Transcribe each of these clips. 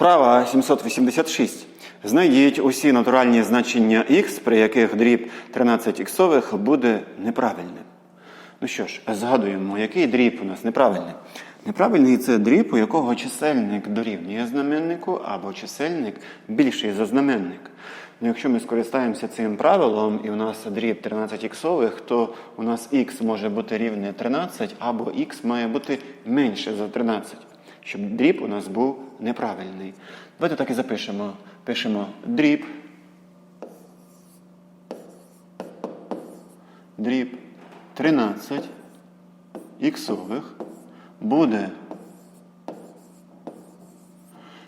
Вправа 786. Знайдіть усі натуральні значення х, при яких дріб 13 іксових буде неправильним. Ну що ж, згадуємо, який дріб у нас неправильний. Неправильний це дріб, у якого чисельник дорівнює знаменнику або чисельник більший за знаменник. Ну, якщо ми скористаємося цим правилом і у нас дріб 13 іксових, то у нас х може бути рівне 13 або х має бути менше за 13, щоб дріб у нас був неправильний. Давайте так і запишемо. Пишемо дріб. Дріб 13 іксових буде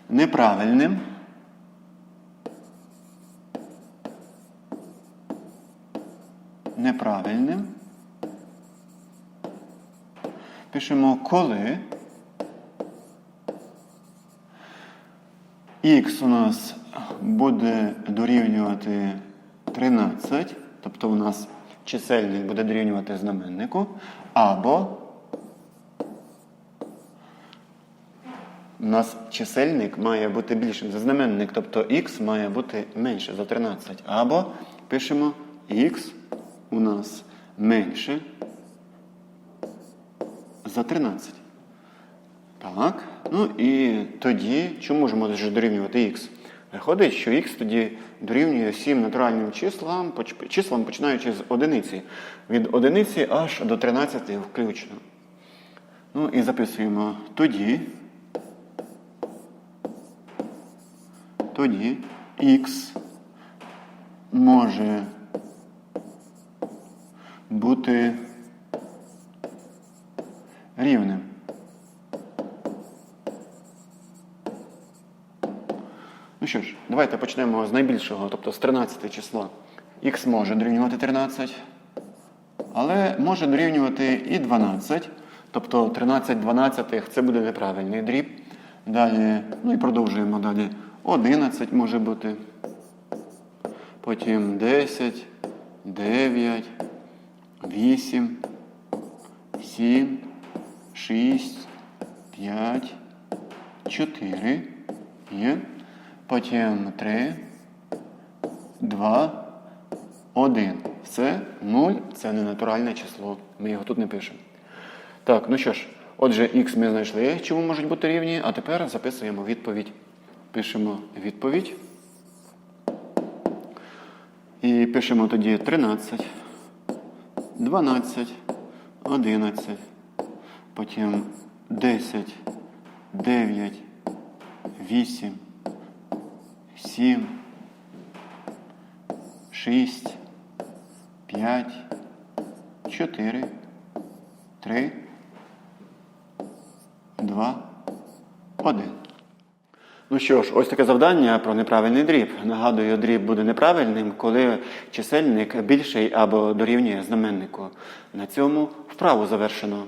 неправильним. Неправильним. Пишемо коли х у нас буде дорівнювати 13, тобто у нас чисельник буде дорівнювати знаменнику, або у нас чисельник має бути більшим за знаменник, тобто х має бути менше за 13. Або пишемо х у нас менше за 13. Так. Ну і тоді, чому ж може дорівнювати х? Виходить, що х тоді дорівнює всім натуральним числам, числам, починаючи з одиниці. Від одиниці аж до 13 включно. Ну і записуємо тоді. Тоді х може бути рівним. Ну що ж, давайте почнемо з найбільшого, тобто з 13 числа. Х може дорівнювати 13, але може дорівнювати і 12. Тобто 13 12 це буде неправильний дріб. Далі, ну і продовжуємо далі. 11 може бути. Потім 10, 9, 8, 7, 6, 5, 4. Є. Потім 3, 2, 1. Все 0 це не натуральне число. Ми його тут не пишемо. Так, ну що ж, отже, х ми знайшли, чому можуть бути рівні, а тепер записуємо відповідь. Пишемо відповідь. І пишемо тоді 13, 12, 11, потім 10, 9, 8, 7, 6, 5, 4, 3, 2, 1. Ну що ж, ось таке завдання про неправильний дріб. Нагадую, дріб буде неправильним, коли чисельник більший або дорівнює знаменнику. На цьому вправу завершено.